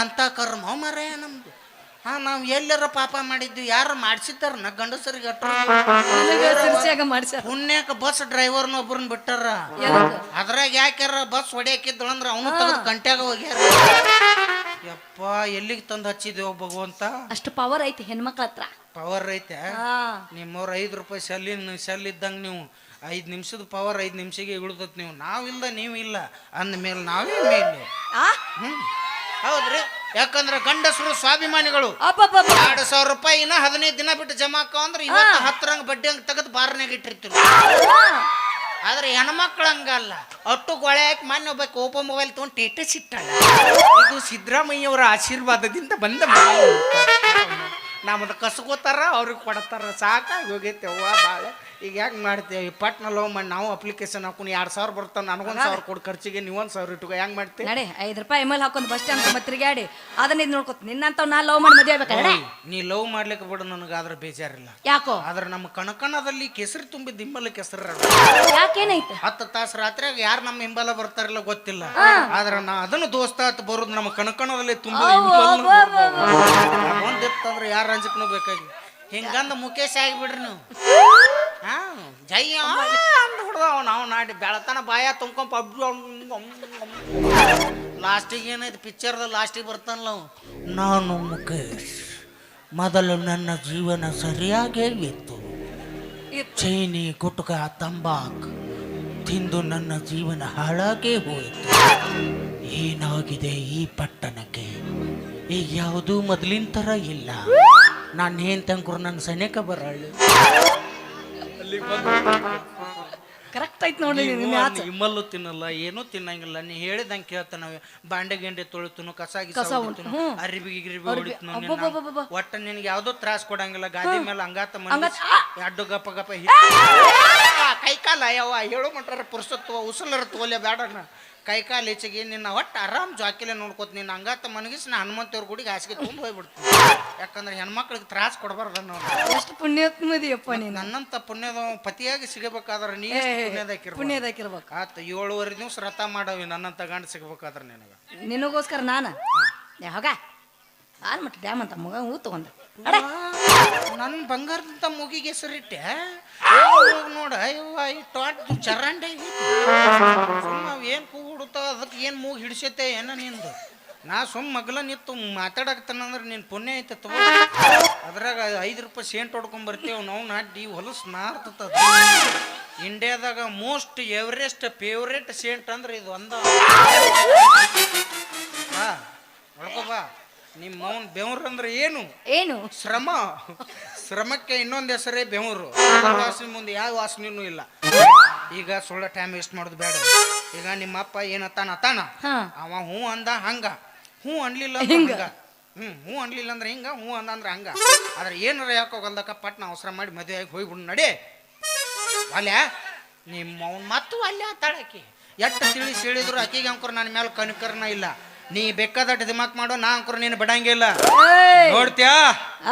ಎಂತ ಕರ್ಮ ಮಾರೇ ನಮ್ದು. ಹಾ ನಾವು ಎಲ್ಲರ ಪಾಪ ಮಾಡಿದ್ವಿ ಯಾರು ಮಾಡಿಸಿದ್ದಾರ ನ ಗಂಡಸರಿಗೆ ಸಿರ್ಸಿಯಾಗ ಮಾಡ್ಸ್ಯಾರ. ಪುಣ್ಯಕ್ಕೆ ಬಸ್ ಡ್ರೈವರ್ನ ಒಬ್ಬರನ್ನ ಬಿಟ್ಟಾರ? ಅದ್ರಾಗ ಯಾಕ್ಯಾರ ಬಸ್ ಹೊಡಿಯಾಕಿದ್ದಳು ಅಂದ್ರೆ ಅವನು ತೆಗೆದು ಗಂಟೆಗ ಹೋಗ್ಯಾರ. ಯಪ್ಪ ಎಲ್ಲಿಗೆ ತಂದು ಹಚ್ಚಿದೇವ ಭಗವಂತ? ಅಷ್ಟು ಪವರ್ ಐತಿ ಹೆಣ್ಮಕ್ಳ ಹತ್ರ. ಪವರ್ ಐತೆ? ನಿಮ್ಮವ್ರು ಐದು ರೂಪಾಯಿ ಸೆಲ್ಲಿನ ಸೆಲ್ ಇದ್ದಂಗೆ ನೀವು ಐದು ನಿಮಿಷದ ಪವರ್ ಐದು ನಿಮಿಷಕ್ಕೆ ಇಳಿದತ್ ನೀವು. ನಾವಿಲ್ಲ ನೀವು ಇಲ್ಲ ಅಂದ ಮೇಲೆ. ನಾವೇ ಮೇಲೆ ಹೌದ್ರಿ? ಯಾಕಂದ್ರೆ ಗಂಡಸರು ಸ್ವಾಭಿಮಾನಿಗಳು. ಅಬ್ಬಬ್ಬಬ್ಬ. ಎರಡು ಸಾವಿರ ರೂಪಾಯಿ ಇನ್ನ ಹದಿನೈದು ದಿನ ಬಿಟ್ಟು ಜಮಾ ಹಾಕೋ ಅಂದ್ರೆ ಇವತ್ತು ಹತ್ತರಂಗ ಬಡ್ಡಿ ಹಂಗೆ ತೆಗೆದು ಬಾರ್ನಾಗ ಇಟ್ಟಿರ್ತೀವಿ. ಆದ್ರೆ ಹೆಣ್ಮಕ್ಳು ಹಂಗಲ್ಲ. ಅಟ್ಟು ಗೊಳೆ ಹಾಕಿ ಮೊನ್ನೆ ಒಬ್ಬ ಓಪೋ ಮೊಬೈಲ್ ತೊಗೊಂಡು ಟೇಟಸ್ ಇಟ್ಟಾಳ ಇದು ಸಿದ್ದರಾಮಯ್ಯವರ ಆಶೀರ್ವಾದದಿಂದ ಬಂದ ನಮ್ಮದು ಕಸ್ಕೋತಾರ ಅವ್ರಿಗೆ ಕೊಡತಾರ. ಸಾಕಾಗಿ ಹೋಗೈತೆ ಅವ್ವ ಭಾಳ ಈಗ ಹೆಂಗೆ ಮಾಡ್ತೇವೆ ಪಟ್ನ ಲವ್ ಮಾಡಿ ನಾವು ಅಪ್ಲಿಕೇಶನ್ ಹಾಕೊಂಡು ಎರಡು ಸಾವಿರ ಬರ್ತಾವೆ ನನಗೊಂದು ಸಾವಿರ ಕೊಡು ಖರ್ಚಿಗೆ ನೀವೊಂದು ಸಾವಿರ ಇಟ್ಕೊ. ಹೆಂಗ್ ಮಾಡ್ತೇವೆ ನಡೆ ಐದ್ ರೂಪಾಯಿ ಎಂ ಎಲ್ ಹಾಕೊಂಡ್ ಬಸ್ ಸ್ಟ್ಯಾಂಡ್ ತುಂಬ ತಿರುಗಾಡಿ ಅದನ್ನ ಇದು ನೋಡ್ಕೊತ ನಿನ್ನಂತವ್ ನಾ ಲವ್ ಮಾಡಿ ಮದುವೆ ಆಗ್ಬೇಕ ನೀ ಲವ್ ಮಾಡ್ಲಿಕ್ಕೆ ಬಿಡು ನನಗಾದ್ರೆ ಬೇಜಾರಿಲ್ಲ. ಯಾಕೋ? ಆದ್ರೆ ನಮ್ಮ ಕಣಕಣದಲ್ಲಿ ಕೆಸರು ತುಂಬಿ ದಿಂಬಲ ಕೆಸರು ಯಾಕೇನೈತೆ? ಹತ್ತು ತಾಸು ರಾತ್ರಿಯಾಗ ಯಾರು ನಮ್ಮ ಹಿಂಬಲ ಬರ್ತಾರಲ್ಲ ಗೊತ್ತಿಲ್ಲ. ಆದ್ರೆ ನಾ ಅದನ್ನು ದೋಸ್ತ ಬರೋದು ನಮ್ಮ ಕಣಕಣದಲ್ಲಿ ತುಂಬ ಒಂದಿತ್ತಂದ್ರೆ ಯಾರು ಅಂಜಕ್ನು ಬೇಕಾಗಿ. ಹಿಂಗಂದ ಮುಖೇಶ್ ಆಗಿಬಿಡ್ರಿ ನೀವು. ಹಾ ಜಯ್ಯ. ಅಂದ ಬಿಡ್ದ ನಾವು ನಾಡಿ ಬೆಳತನ ಬಾಯ ತುಂಬ್ಕೊಂಡ್ ಲಾಸ್ಟಿಗೆ ಏನೈತಿ ಪಿಕ್ಚರ್ದ ಲಾಸ್ಟಿಗೆ ಬರ್ತಾನಲ್ಲ. ನಾನು ಮುಖೇಶ್ ಮೊದಲು ನನ್ನ ಜೀವನ ಸರಿಯಾಗೇ ಇತ್ತು. ಚೈನಿ ಗುಟ್ಕ ತಂಬಾಕ್ ತಿಂದು ನನ್ನ ಜೀವನ ಹಾಳಾಗೇ ಹೋಯಿತು. ಏನಾಗಿದೆ ಈ ಪಟ್ಟಣಕ್ಕೆ? ಈಗ ಯಾವುದೂ ಮೊದಲಿನ ಥರ ಇಲ್ಲ. ನಾನು ಏನ್ ತಂಕರು ನನ್ನ ಸನೇಕ ಬರಳ್ಳಿ ಕರೆಕ್ಟ್ ಆಯ್ತು ನೋಡಿ ಇಮ್ಮಲ್ಲು ತಿನ್ನಲ್ಲ ಏನೂ ತಿನ್ನಂಗಿಲ್ಲ. ನೀ ಹೇಳಿದಂಗೆ ಕೇಳ್ತಾನ ಬಾಂಡೆ ಗಿಂಡೆ ತೊಳಿತನು ಕಸ ಕಸ ಉಂಟು, ಹೊಡಿತನು ಒಟ್ಟ ನಿನಗೆ ಯಾವ್ದೋ ತ್ರಾಸ ಕೊಡಂಗಿಲ್ಲ. ಗಾದಿ ಮೇಲೆ ಹಂಗಾತ ಅಡ್ಡು ಗಪ್ಪ ಗಪ್ಪ ಕೈ ಕಾಲ ಯವ್ವ ಹೇಳು ಮಟ್ರ ಪುರುಷತ್ವ ಉಸಲರ ತೋಲೆ ಬೇಡನ ಕೈ ಕಾಲು ಹೆಚ್ಚಿಗೆ ನಿನ್ನ ಒಟ್ಟು ಆರಾಮ್ ಜಾಕಿಲೆ ನೋಡ್ಕೋತ ನಿನ್ನ ಹಂಗಾತ ಮನಗಿಸಿ ನಾ ಹನುಮಂತವ್ರ ಗುಡಿಗೆ ಹಾಸಿಗೆ ತುಂಬ ಹೋಗ್ಬಿಡ್ತೀನಿ. ಯಾಕಂದ್ರೆ ಹೆಣ್ಮಕ್ಳಿಗೆ ತ್ರಾಸ ಕೊಡಬಾರ್ದು ನಾವು ಎಷ್ಟು ಪುಣ್ಯಾತ್ಮದಿಯಪ್ಪ ನೀನು. ನನ್ನಂತ ಪುಣ್ಯದ ಪತಿಯಾಗಿ ಸಿಗಬೇಕಾದ್ರೆ ನೀ ಪುಣ್ಯದಾಕಿರ್ಬೇಕು ಪುಣ್ಯದಾಕಿರ್ಬೇಕು ಆತ ಏಳುವರೆ ದಿವಸ ರಥ ಮಾಡವಿ ನನ್ನಂತ ಗಂಡ ಸಿಗ್ಬೇಕಾದ್ರೆ ನಿನಗ. ನಿನಗೋಸ್ಕರ ನಾನು? ಯಾವಾಗ ಹೋಗ. ಆನ್ ಮಟ್ಟ ಡ್ಯಾಮ್ ಅಂತ ಮಗ ಹೂ ತಗೊಂಡ. ನನ್ನ ಬಂಗಾರದಂತ ಮುಗಿಗೆ ಹೆಸರಿಟ್ಟೆ. ನೋಡ ಯವ್ವ ಈ ಟಾಟ್ ಚರಂಡೆ ಸುಮ್ಮ ಏನು ಹುಡುತಾವ ಅದಕ್ಕೆ ಏನು ಮೂಗು ಹಿಡಿಸೈತೆ ಏನ ನಿಂದು? ನಾ ಸುಮ್ಮ ಮಗ್ಲ ನಿತ್ತು ಮಾತಾಡಕ್ತಾನಂದ್ರೆ ನಿನ್ನ ಪುಣ್ಯ ಐತೆ ತಗೋ. ಅದ್ರಾಗ ಐದು ರೂಪಾಯಿ ಸೇಂಟ್ ಹೊಡ್ಕೊಂಡ್ ಬರ್ತೇವೆ ನಾವು ನಾಟಿ ಹೊಲಸು ನಾರ್ತದ ಇಂಡಿಯಾದಾಗ ಮೋಸ್ಟ್ ಎವರೆಸ್ಟ್ ಫೇವ್ರೇಟ್ ಸೇಂಟ್ ಅಂದ್ರೆ ಇದು ಒಂದ. ನಿಮ್ಮ ಮೌನ್ ಬೆವ್ರ ಅಂದ್ರೆ ಏನು? ಏನು? ಶ್ರಮ. ಶ್ರಮಕ್ಕೆ ಇನ್ನೊಂದು ಹೆಸರೇ ಬೆವರು. ವಾಸನೆ ಮುಂದೆ ಯಾವ ವಾಸನೆನೂ ಇಲ್ಲ. ಈಗ ಸುಳ್ಳ ಟೈಮ್ ವೇಸ್ಟ್ ಮಾಡೋದು ಬೇಡ. ಈಗ ನಿಮ್ಮ ಅಪ್ಪ ಏನತ್ತಾನ ಅತ್ತಾನ? ಹಾ. ಅವ ಹೂ ಅಂದ ಹಂಗ. ಹೂ ಅನ್ಲಿಲ್ಲ ಅಂದ್ರೆ ಹಂಗ. ಹ್ಞೂ ಹ್ಞೂ ಅನ್ಲಿಲ್ಲ ಅಂದ್ರೆ ಹಿಂಗ ಹೂ ಅಂದ ಅಂದ್ರೆ ಹಂಗ. ಆದ್ರೆ ಏನಾರ ಯಾಕೋ ಪಟ್ನ ಅವಸರ ಮಾಡಿ ಮದುವೆ ಆಗಿ ಹೋಗ್ಬಿಡು ನಡಿ. ಅಲ್ಯ? ನಿಮ್ಮ ಅವ್ನ ಮತ್ತು ಅಲ್ಲೇ ತಾಳಕಿ. ಎಟ್ಟ ತಿಳಿ ಹೇಳಿದ್ರು ಆಕಿಗೆ ಅಂಕರ್ ನನ್ನ ಮೇಲೆ ಕನಕರ್ನ ಇಲ್ಲ. ನೀ ಬೇಕಾದಟ್ಟು ದಿಮಾಕ್ ಮಾಡು ನಾ ಅಂಕರ್ ನೀನು ಬಿಡಂಗಿಲ್ಲ. ನೋಡ್ತ್ಯಾ?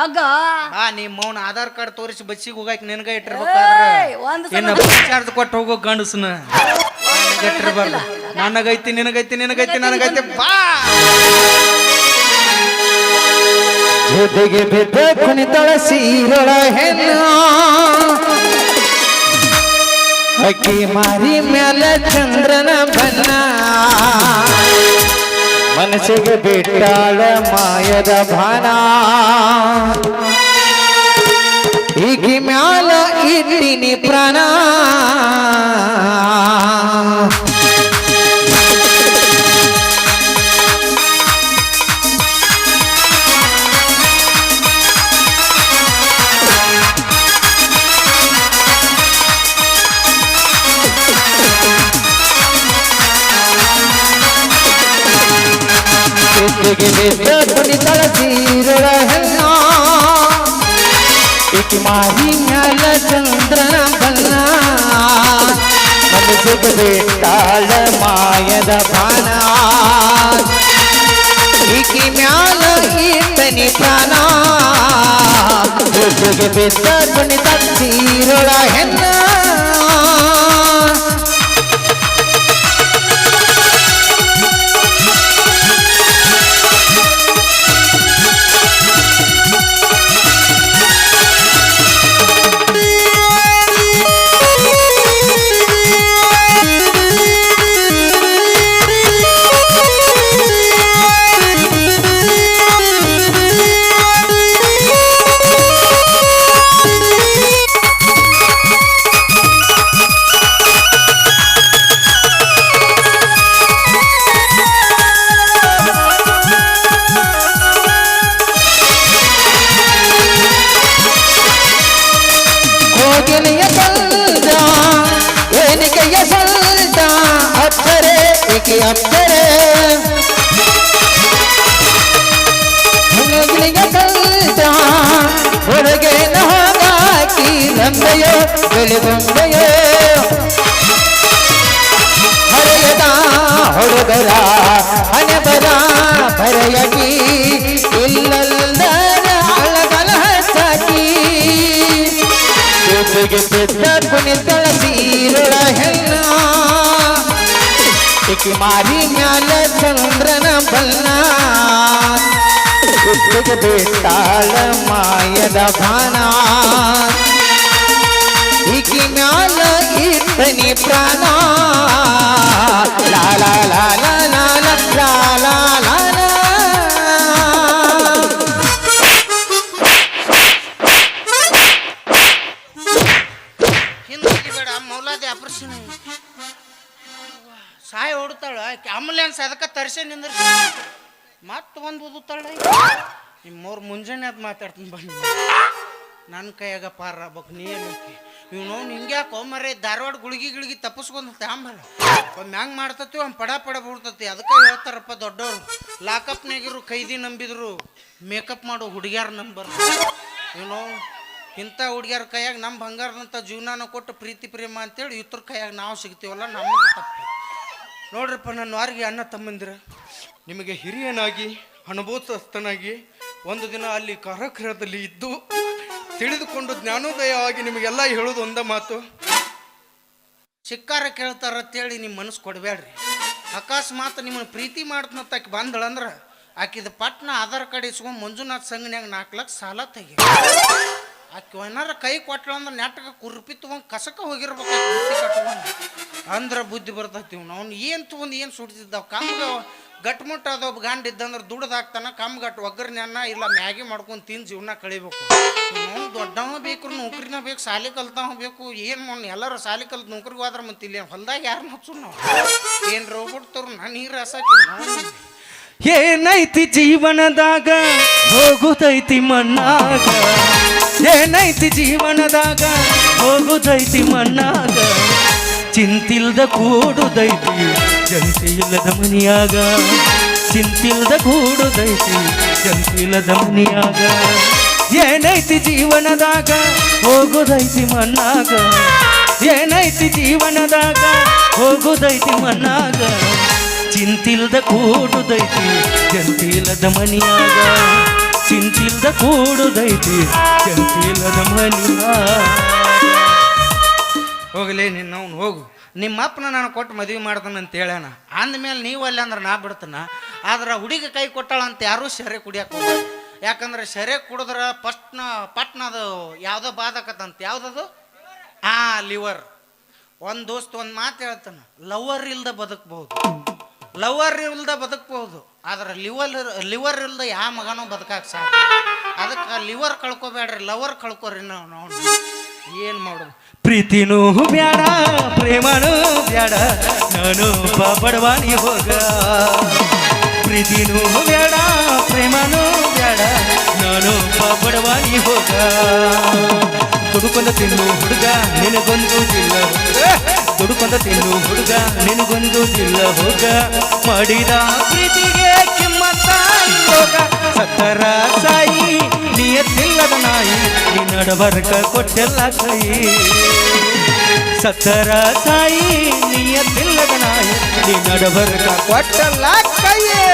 ಆಗ ಆ ನೀ ಮೌನ ಆಧಾರ್ ಕಾರ್ಡ್ ತೋರಿಸಿ ಬಸ್ಸಿಗೆ ಹೋಗಾಕ ನಿನಗ ಇಟ್ಟಿರ್ಬೇಕಾದ್ರೆ. ಒಂದ್ ಇನ್ನ ಚಾರ್ಜ್ ಕೊಟ್ಟು ಹೋಗೋ ಗಂಡಸನ. ನನಗ್ ಇಟ್ಟಿರ್ಬಾರ್ದು. ನನಗೈತಿ ನಿನಗೈತಿ ನಿನಗೈತಿ ನನಗೈತಿ ಬಾ! ಜೊತೆಗೆ ಬಿದ್ದ ಕುಣಿತಳ ಸೀರಳ ಹೆಣ್ಣ. ಅಕ್ಕಿ ಮಾರಿ ಮೇಲೆ ಚಂದ್ರನ ಬನ್ನ ಮನಸ್ಸಿಗೆ ಬಿಟ್ಟಾಳ ಮಾಯದ ಭಾನ. ಈಗ ಮ್ಯಾಲ ಇದ್ದೀನಿ ಪ್ರಾಣ. ಜೊತೆಗೆ ಬಿದ್ದ ಕುಣಿತಳ ಸೀರಳ ಹೆಣ್ಣ ಈಕಿ ಮಾರಿ ಮ್ಯಾಲ ಚಂದ್ರನ ಬನ್ನ ಮನಸ್ಸಿಗೆ ಬಿಟ್ಟಾಳ ಮಾಯದ ಬಾಣ ಈಕಿ ಮ್ಯಾಲ ಈತನಿ ಪ್ರಾಣ ಜೊತೆಗೆ ಬಿದ್ದ ಕುಣಿತ ಸೀರಳ ಹೆಣ್ಣ ಅಪ್ಪರೆ മാറിഞ്ഞാല ചന്ദ്രന ബല്ലാളമായ പ്രാണ ಅದಕ್ಕೆ ತರಿಸೇ ನಿಂದ್ರಿ ಮತ್ತೆ ಒಂದು ಓದುತ್ತಾಳ ನಿಮ್ಮವ್ರು ಮುಂಜಾನೆ ಅದು ಮಾತಾಡ್ತೀನಿ ಬನ್ನಿ. ನನ್ನ ಕೈಯಾಗ ಪಾರ ಆಗ್ಬೇಕು ನೀನು ನಿಂಗೆ ಹಿಂಗ್ಯಾಕೋ ಮರೆ ಧಾರವಾಡ ಗುಳಿಗಿ ಗಿಳಿಗಿ ತಪ್ಪಿಸ್ಕೊಂಡು ತಾಂಬಲ್ಲ ಒಮ್ಮೆ ಹ್ಯಾಂಗ ಮಾಡ್ತತಿ, ಒಮ್ಮೆ ಪಡ ಪಡ ಬಿಡ್ತತಿ ಅದಕ್ಕೆ ಹೇಳ್ತಾರಪ್ಪ ದೊಡ್ಡವರು. ಲಾಕಪ್ನಾಗಿರು ಕೈದಿ ನಂಬಿದ್ರು, ಮೇಕಪ್ ಮಾಡೋ ಹುಡುಗ್ಯಾರ ನಂಬರ್. ಇವ್ನು ಇಂಥ ಹುಡುಗ್ಯಾರ ಕೈಯಾಗ ನಮ್ಮ ಬಂಗಾರದಂಥ ಜೀವನಾನ ಕೊಟ್ಟು ಪ್ರೀತಿ, ಪ್ರೇಮ ಅಂತೇಳಿ ಇವ್ರ ಕೈಯಾಗ ನಾವು ಸಿಗ್ತೀವಲ್ಲ ನಮಗೆ ತಪ್ಪು. ನೋಡ್ರಪ್ಪ, ನನ್ನ ವಾರಿಗೆ ಅಣ್ಣ ತಮ್ಮಂದಿರ. ನಿಮಗೆ ಹಿರಿಯನಾಗಿ, ಅನುಭವಸ್ಥನಾಗಿ ಒಂದು ದಿನ ಅಲ್ಲಿ ಕಾರಾಗೃಹದಲ್ಲಿ ಇದ್ದು ತಿಳಿದುಕೊಂಡು ಜ್ಞಾನೋದಯವಾಗಿ ನಿಮಗೆಲ್ಲ ಹೇಳೋದು ಒಂದ ಮಾತು. ಶಿಕ್ಕಾರ ಕೇಳ್ತಾರ ಅಂತೇಳಿ ನಿಮ್ಮ ಮನಸ್ಸು ಕೊಡಬೇಡ್ರಿ. ಅಕಸ್ಮಾತ್ ನಿಮ್ಮನ್ನ ಪ್ರೀತಿ ಮಾಡ್ತನಂತ ಆಕೆ ಬಂದಳಂದ್ರ ಆಕಿದ ಪಟ್ನ ಆಧಾರ್ ಕಾರ್ಡ್ ಇಸ್ಕೊಂಡು ಮಂಜುನಾಥ್ ಸಂಘನ್ಯಾಗ ನಾಲ್ಕು ಲಕ್ಷ ಸಾಲ ತೆಗಿ ಆಕೆ ಏನಾರ ಕೈ ಕೊಟ್ಟಳಂದ್ರೆ ನೆಟ್ಟಗೆ ಕುರ್ಪಿ ತಗೊಂಡ್ ಕಸಕ ಹೋಗಿರ್ಬೇಕು ಅಂದ್ರ ಬುದ್ಧಿ ಬರ್ತೈತಿ ಅವ್ನು ಏನು ತಗೊಂಡು ಏನು ಸುಡ್ತಿದ್ದಾವ? ಕಮ್ಗ ಗಟ್ಮುಟ್ಟ ಅದೊಬ್ಬ ಗಂಡ ಇದ್ದಂದ್ರೆ ದುಡ್ದಾಗ್ತಾನ ಕಮ್ ಗಟ್ ಒಗ್ಗರ್ನೆನ್ನ ಇಲ್ಲ ಮ್ಯಾಗಿ ಮಾಡ್ಕೊಂಡು ತಿಂದು ಜೀವನ ಕಳಿಬೇಕು. ನಾವು ದೊಡ್ಡವ ಬೇಕು ನೌಕರಿನ ಬೇಕು ಸಾಲಿ ಕಲ್ತಾವ ಬೇಕು ಏನು ಎಲ್ಲರೂ ಸಾಲಿ ಕಲ್ತು ನೌಕರಿಗೆ ಹೋದ್ರೆ ಮತ್ತೆ ಇಲ್ಲಿ ಹೊಲ್ದಾಗ ಯಾರು ಹಚ್ಚು ನಾವು ಏನು ರೋಬೋಟ್ ತರು ನಾನು ನೀರು ಹಸಾಕಿ ಏನೈತಿ ಜೀವನದಾಗ? ಹೋಗುದೈತಿ ಮಣ್ಣಾಗ. ಏನೈತಿ ಜೀವನದಾಗ? ಹೋಗುದೈತಿ ಮಣ್ಣಾಗ. ಚಿಂತಿಲ್ದ ಕೂಡುದೈತಿ ಜಂತಿ ಇಲ್ಲದ ಮನಿಯಾಗ ಚಿಂತಿಲ್ದ ಕೂಡುದೈತಿ ಜಂತಿ ಇಲ್ಲದ ಮನಿಯಾಗ ಏನೈತಿ ಜೀವನದಾಗ, ಹೋಗುದೈತಿ ಮಣ್ಣಾಗ ಏನೈತಿ ಜೀವನದಾಗ, ಹೋಗುದೈತಿ ಮನ್ನಾಗ. ಚಿಂತಿಲ್ದ ಕೂಡುದೈತಿ ಜಂತಿಲದ ಮನಿಯಾಗ. ಚಿಂತಿಲ್ದ ಕೂಡುದೈತಿ ಜಂತಿಲದ ಮನಿಯಾಗ. ಹೋಗಲೇ, ನಿನ್ನ ಅವ್ನು ಹೋಗು. ನಿಮ್ಮ ಅಪ್ಪನ ನಾನು ಕೊಟ್ಟು ಮದುವೆ ಮಾಡ್ತಾನೆ ಅಂತ ಹೇಳ್ಯಾನ. ಅಂದಮೇಲೆ ನೀವು ಅಲ್ಲಿ ಅಂದ್ರೆ ನಾ ಬಿಡ್ತಾನ. ಆದ್ರೆ ಹುಡುಗಿ ಕೈ ಕೊಟ್ಟಾಳ ಅಂತ ಯಾರೂ ಸೆರೆ ಕುಡಿಯಕ್ಕೆ ಹೋಗ್ಬಾರ್ದು ಯಾಕಂದ್ರೆ ಸೆರೆ ಕುಡಿದ್ರೆ ಪಟ್ನ ಅದು ಯಾವುದೋ ಬಾಧಕತ್ತಂತ ಯಾವುದದು? ಆ ಲಿವರ್ ಒಂದು ದೋಸ್ತ್ ಒಂದು ಮಾತು ಹೇಳ್ತಾನೆ. ಲವರ್ ಇಲ್ದ ಬದುಕ್ಬಹುದು ಲವರ್ ಇಲ್ದ ಬದುಕ್ಬಹುದು ಆದ್ರೆ ಲಿವರ್ ಲಿವರ್ ಇಲ್ದ ಯಾವ ಮಗನೂ ಬದುಕಕ್ಕೆ ಸಾಧ್ಯ ಅದಕ್ಕೆ ಲಿವರ್ ಕಳ್ಕೊಬೇಡ್ರಿ, ಲವರ್ ಕಳ್ಕೋರಿ ನಾವು ನಾವು ಏನು ಮಾಡೋದು? ಪ್ರೀತಿನೂ ಬ್ಯಾಡ, ಪ್ರೇಮನೂ ಬ್ಯಾಡ, ನಾನು ಬಡವಾನಿ ಹೋಗ. ಪ್ರೀತಿನೂ ಬ್ಯಾಡ, ಪ್ರೇಮನೂ ಬ್ಯಾಡ, ನಾನು ಬಡವಾನಿ ಹೋಗ. ದುಡುಕೊಂಡ ತಿನ್ನು ಹುಡುಗ, ನಿನಗೊಂದು ಜಿಲ್ಲ ದುಡುಕೊಂಡ ತಿನ್ನು ಹುಡುಗ, ನಿನಗೊಂದು ಜಿಲ್ಲ ಹೋಗ. ಮಾಡಿದ ಪ್ರೀತಿಗೆ ಕಿಮ್ಮತ್ತ ಹತ್ತರ ಸಾಯಿ ನಿಯತ್ತಿಲ್ಲದ ನಾಯಿ ನಿನ್ನಡವರ್ಗ ಕೊಟ್ಟೆಲ್ಲ ಕೈ. ಸತ್ತರ ಸಾಯಿ ನಿಯತ್ತಿಲ್ಲದ ನಾಯಿ ನಿನ್ನಡವರ್ಗ ಕೊಟ್ಟೆಲ್ಲ ಕೈಯೇ